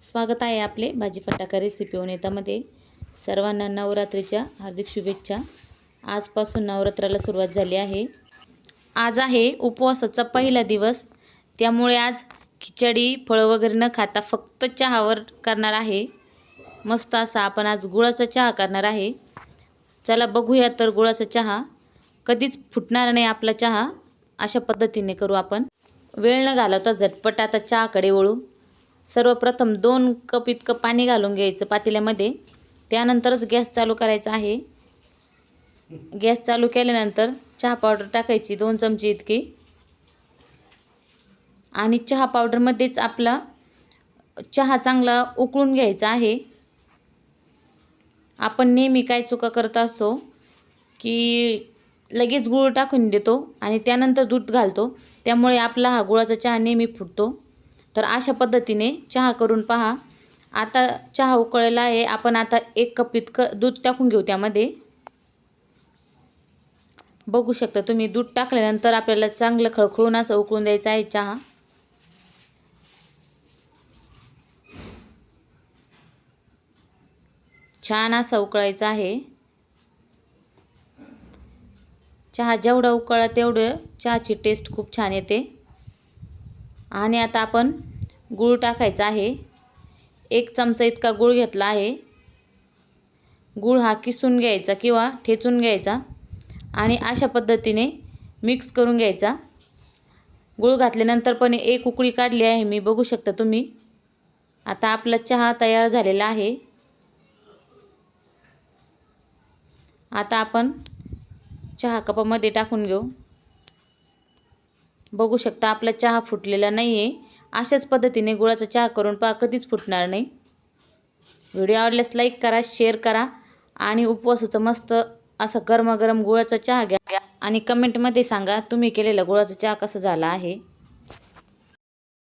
स्वागत आहे आपले भाजी फटाका रेसिपी नेतामध्ये. सर्वांना नवरात्रीच्या हार्दिक शुभेच्छा. आजपासून नवरात्राला सुरुवात झाली आहे. आज आहे उपवासाचा पहिला दिवस. त्यामुळे आज खिचडी फळं वगैरे न खाता फक्त चहावर करणार आहे. मस्त असा आपण आज गुळाचा चहा करणार आहे. चला बघूया तर गुळाचा चहा. कधीच फुटणार नाही आपला चहा. अशा पद्धतीने करू आपण. वेळ न घालवता झटपट आता चहाकडे वळू. सर्वप्रथम दोन कप इतकं पाणी घालून घ्यायचं पातेल्यामध्ये. त्यानंतरच गॅस चालू करायचा आहे. गॅस चालू केल्यानंतर चहा पावडर टाकायची दोन चमचे इतकी. आणि चहा पावडरमध्येच आपला चहा चांगला उकळून घ्यायचा आहे. आपण नेहमी काय चुका करत असतो की लगेच गूळ टाकून देतो आणि त्यानंतर दूध घालतो. त्यामुळे आपला हा गुळाचा चहा नेहमी फुटतो. तर अशा पद्धतीने चहा करून पहा. आता चहा उकळलेला आहे. आपण आता एक कप इतकं दूध टाकून घेऊ त्यामध्ये. बघू शकता तुम्ही दूध टाकल्यानंतर आपल्याला चांगलं खळखळून असं उकळून द्यायचं आहे चहा. छान असा उकळायचा आहे. चहा जेवढा उकळा तेवढं चहाची टेस्ट खूप छान येते. आणि आता आपण गूळ टाकायचा आहे. एक चमचा इतका गूळ घेतला आहे. गूळ हा किसून घ्यायचा किंवा ठेचून घ्यायचा आणि अशा पद्धतीने मिक्स करून घ्यायचा. गूळ घातल्यानंतर पण एक उकळी काढली आहे मी बघू शकता तुम्ही. आता आपला चहा तयार झालेला आहे. आता आपण चहा कपामध्ये टाकून घेऊ. बघू शकता आपला चहा फुटलेला नाही आहे अशाच पद्धतीने गुळाचा चहा करून पहा कधीच फुटणार नाही. व्हिडिओ आवडल्यास लाईक करा शेअर करा आणि उपवासाचं मस्त असा गरमागरम गुळाचा चहा घ्या. आणि कमेंटमध्ये सांगा तुम्ही केलेला गुळाचा चहा कसा झाला आहे?